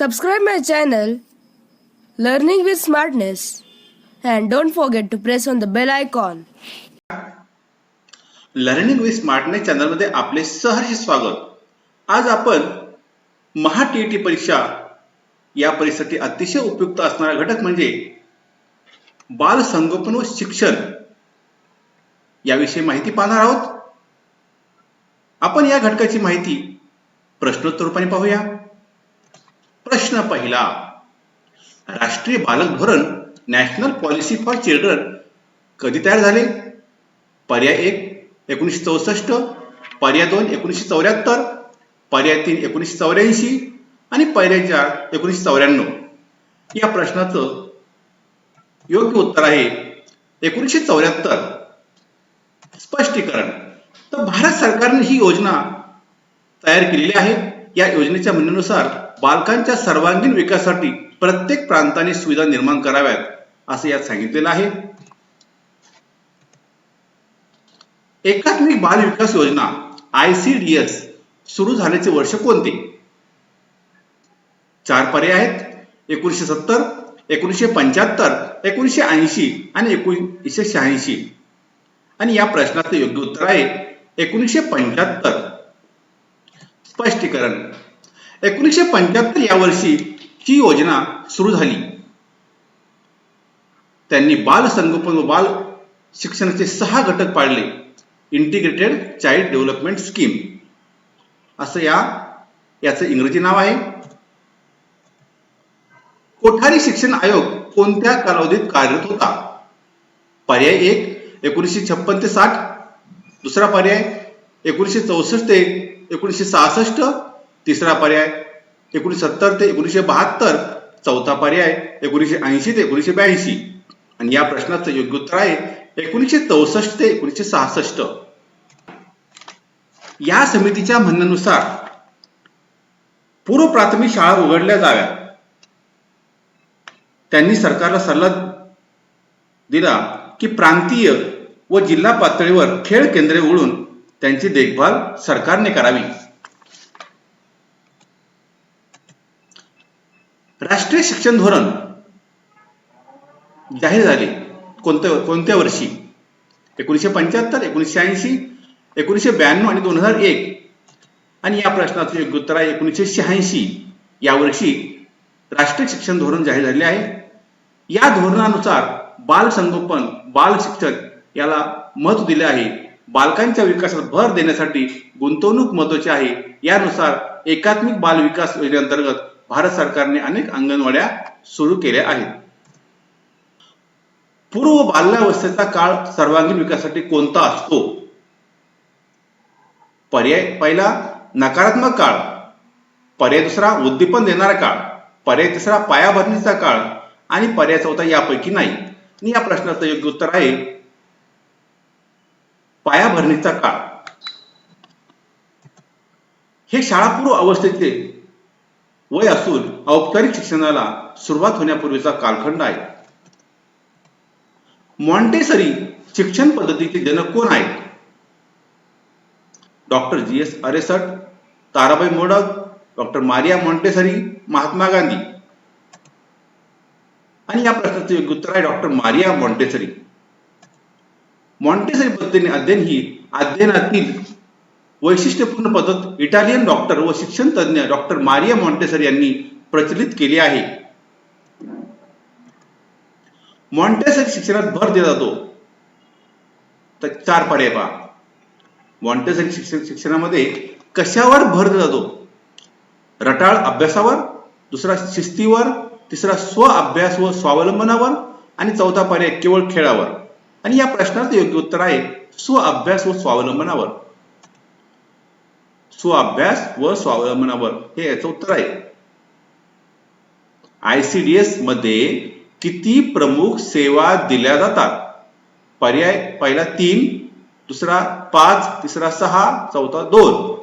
Subscribe my channel Learning with Smartness and don't forget to press on the bell icon. Learning with smartness चॅनलमध्ये आपले सहर्ष स्वागत. आज आपण महा टी टी परीक्षा या परीक्षेसाठी अतिशय उपयुक्त असणारा घटक म्हणजे बाल संगोपन व शिक्षण याविषयी माहिती पाहणार आहोत. आपण या घटकाची माहिती प्रश्नोत्तर रूपाने पाहूया. प्रश्न पहिला राष्ट्रीय बालक धोरण नॅशनल पॉलिसी फॉर चिल्ड्रन कधी तयार झाले? पर्याय एक एकोणीसशे चौसष्ट पर्याय दोन एकोणीसशे चौऱ्याहत्तर पर्याय तीन एकोणीसशे चौऱ्याऐंशी आणि पर्याय चार एकोणीसशे चौऱ्याण्णव. या प्रश्नाचं योग्य उत्तर आहे एकोणीसशे चौऱ्याहत्तर. स्पष्टीकरण. तर भारत सरकारने ही योजना तयार केलेली आहे. या योजनेच्या म्हणण्यानुसार बालकांच्या सर्वांगीण विकासासाठी प्रत्येक प्रांताने सुविधा निर्माण कराव्यात असं यात सांगितलेलं आहे. एकात्मिक बाल विकास योजना आय सी डी एस सुरू झाल्याचे वर्ष कोणते? चार पर्याय आहेत. एकोणीसशे सत्तर एकोणीसशे पंच्याहत्तर एकोणीसशे ऐंशी आणि एकोणीसशे शहाऐंशी. आणि या प्रश्नाचं योग्य उत्तर आहे एकोणीसशे पंच्याहत्तर. स्पष्टीकरण. एकोणीसशे पंच्याहत्तर या वर्षी ही योजना सुरू झाली. त्यांनी बाल संगोपन व बाल शिक्षणाचे सहा घटक पाळले इंटिग्रेटेड चाइल्ड डेव्हलपमेंट स्कीम असं या याचं इंग्रजी नाव आहे. कोठारी शिक्षण आयोग कोणत्या कालावधीत कार्यरत होता? पर्याय एक एकोणीसशे छप्पन ते साठ. दुसरा पर्याय एकोणीसशे चौसष्ट ते एकोणीसशे सहासष्ट. तिसरा पर्याय एकोणीसशे सत्तर ते एकोणीसशे बहात्तर चौथा पर्याय एकोणीसशे ऐंशी ते एकोणीसशे ब्याऐंशी. आणि या प्रश्नाचं योग्य उत्तर आहे एकोणीसशे चौसष्ट ते एकोणीसशे सहासष्ट. या समितीच्या म्हणण्यानुसार पूर्व प्राथमिक शाळा उघडल्या जाव्या. त्यांनी सरकारला सल्ला दिला की प्रांतीय व जिल्हा पातळीवर खेळ केंद्रे उघडून त्यांची देखभाल सरकारने करावी. राष्ट्रीय शिक्षण धोरण जाहीर झाले कोणत्या कोणत्या वर्षी? एकोणीसशे पंच्याहत्तर एकोणीसशे ऐंशी एकोणीसशे ब्याण्णव आणि दोन हजार एक. आणि या प्रश्नाचं योग्य उत्तर आहे एकोणीसशे शहाऐंशी. यावर्षी राष्ट्रीय शिक्षण धोरण जाहीर झाले आहे. या धोरणानुसार बाल संगोपन बाल शिक्षण याला महत्त्व दिले आहे. बालकांच्या विकासात भर देण्यासाठी गुंतवणूक महत्वाची आहे. यानुसार एकात्मिक बाल विकास योजनेअंतर्गत भारत सरकारने अनेक अंगणवाड्या सुरू केल्या आहेत. पूर्व बाल्यावस्थेचा काळ सर्वांगीण विकासासाठी कोणता असतो? पर्याय पहिला नकारात्मक काळ. पर्याय दुसरा उद्दीपन देणारा काळ. पर्याय तिसरा पायाभरणीचा काळ. आणि पर्याय चौथा यापैकी नाही. आणि या प्रश्नाचं योग्य उत्तर आहे पायाभरणीचा काळ. हे शाळापूर्व अवस्थेचे वय असून औपचारिक शिक्षणाला सुरुवात होण्यापूर्वीचा कालखंड आहे. मॉन्टेसरी शिक्षण पद्धतीचे जनक कोण आहेत? Doctor G S अरेसट Tarabai Modak doctor Maria Montessori Mahatma Gandhi. आणि या प्रश्नाचे योग्य उत्तर आहे डॉक्टर मारिया मॉन्टेसरी. मॉन्टेसरी पद्धतीने अध्ययन ही अध्ययनातील वैशिष्ट्यपूर्ण पद्धत इटालियन डॉक्टर व शिक्षण तज्ञ डॉक्टर मारिया मॉन्टेसरी यांनी प्रचलित केली आहे. मॉन्टेसरी शिक्षणात भर दिला जातो. तर चार पर्याय पहा मॉन्टेसरी शिक्षण शिक्षणामध्ये कशावर भर दिला जातो? रटाळ अभ्यासावर दुसरा शिस्तीवर तिसरा स्व अभ्यास व स्वावलंबनावर आणि चौथा पर्याय केवळ खेळावर. आणि या प्रश्नाचं योग्य उत्तर आहे स्व अभ्यास व स्वावलंबनावर. स्व अभ्यास व स्वावलंबनावर. हे याचं उत्तर आहे. आयसीडीएसमध्ये किती प्रमुख सेवा दिल्या जातात? पर्याय पहिला तीन दुसरा पाच तिसरा सहा चौथा दोन.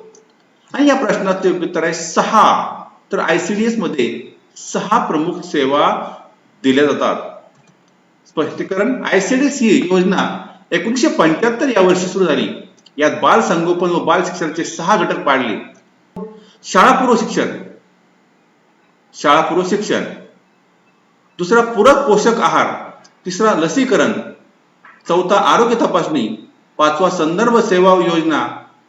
आणि या प्रश्नाचं उत्तर आहे सहा. तर आयसीडीएसमध्ये सहा प्रमुख सेवा दिल्या जातात. स्पष्टीकरण आयसीडीएस ही योजना एकोणीसशे पंच्याहत्तर या वर्षी सुरू झाली. यात बाल संगोपन व बाल शिक्षणाचे सहा घटक पाडले. शाळापूर्व शिक्षण शाळापूर्व शिक्षण दुसरा पूरक पोषक आहार. तिसरा लसीकरण. चौथा आरोग्य तपासणी. पाचवा संदर्भ सेवा योजना.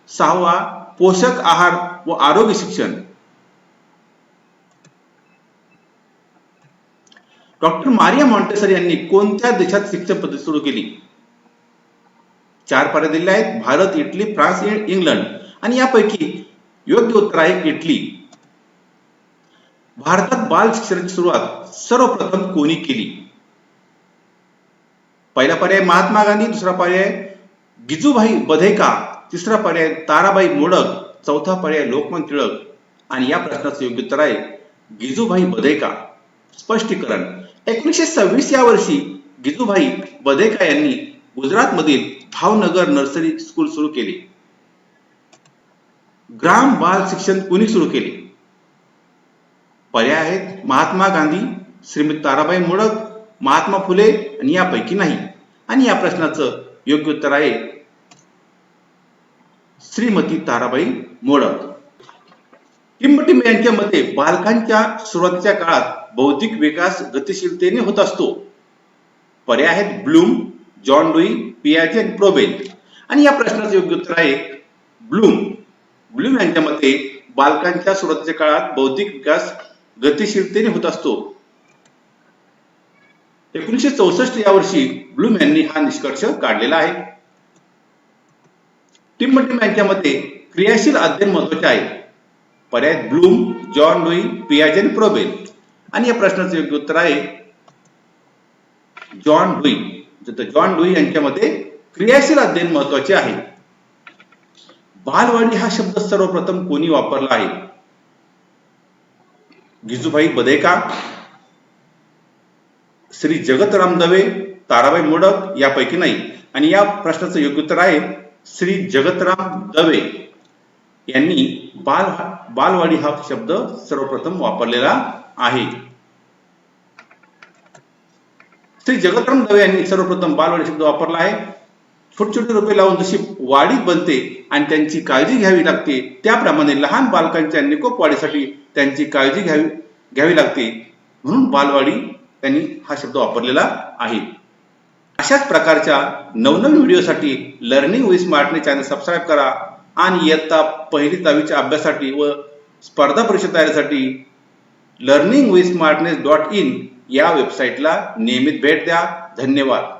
सहावा पोषक आहार व आरोग्य शिक्षण. डॉक्टर मारिया मॉन्टेसर यांनी कोणत्या देशात शिक्षण पद्धती सुरू केली? चार पर्याय दिले आहेत भारत इटली फ्रान्स इंग्लंड. आणि यापैकी योग्य उत्तर आहे इटली. भारतात बाल शिक्षणाची सुरुवात सर्वप्रथम कोणी केली? पहिला पर्याय महात्मा गांधी दुसरा पर्याय गिजूभाई बधेका तिसरा पर्याय ताराबाई मोडक चौथा पर्याय लोकमान टिळक. आणि या प्रश्नाचं योग्य उत्तर आहे गिजूभाई बधेका. स्पष्टीकरण. एकोणीसशे सव्वीस या वर्षी गिजूभाई बधेका यांनी गुजरातमधील भावनगर नर्सरी स्कूल सुरू केले. ग्राम बाल शिक्षण कोणी सुरू केले? पर्याय आहेत महात्मा गांधी श्रीमती ताराबाई मोडक महात्मा फुले आणि यापैकी नाही. आणि या प्रश्नाचं योग्य उत्तर आहे श्रीमती ताराबाई मोडक. किंबटिंब यांच्या मते बालकांच्या सुरुवातीच्या काळात बौद्धिक विकास गतिशीलतेने होत असतो. पर्याय आहेत ब्लूम जॉन डुई पियाजे आणि प्रोबेल आणि या प्रश्नाचं योग्य उत्तर आहे ब्लूम. ब्लूम यांच्या मते बालकांच्या सुरुवातीच्या काळात बौद्धिक विकास गतिशीलतेने होत असतो. एकोणीसशे चौसष्ट या वर्षी ब्लूम यांनी हा निष्कर्ष काढलेला आहे. टीम यांच्या मते क्रियाशील अध्ययन महत्त्वाचे आहे. पर्याय ब्लूम जॉन लुई पियाजे आणि प्रोबेल आणि या प्रश्नाचं योग्य उत्तर आहे जॉन डुई. तर जॉन लुई यांच्या मते क्रियाशील अध्ययन महत्त्वाचे आहे. बालवाडी हा शब्द सर्वप्रथम कोणी वापरला आहे? गिजूभाई बदेका श्री जगतराम दवे ताराबाई मोडक यापैकी नाही. आणि या प्रश्नाचं योग्य उत्तर आहे श्री जगतराम दवे यांनी बाल बालवाडी हा शब्द सर्वप्रथम वापरलेला आहे. श्री जगतराम दवे यांनी सर्वप्रथम बालवाडी शब्द वापरला आहे. छोटे छोटे रोपे लावून जशी वाढी बनते आणि त्यांची काळजी घ्यावी लागते त्याप्रमाणे लहान बालकांच्या निकोप वाढीसाठी त्यांची काळजी घ्यावी घ्यावी लागते. म्हणून बालवाडी त्यांनी हा शब्द वापरलेला आहे. अशाच प्रकारच्या नवनवीन व्हिडिओसाठी learning with smartness channel subscribe करा आणि इयत्ता पहिली दहावीच्या अभ्यासासाठी व स्पर्धा परीक्षा तयारीसाठी learning with smartness dot in या वेबसाईटला नियमित भेट द्या. धन्यवाद.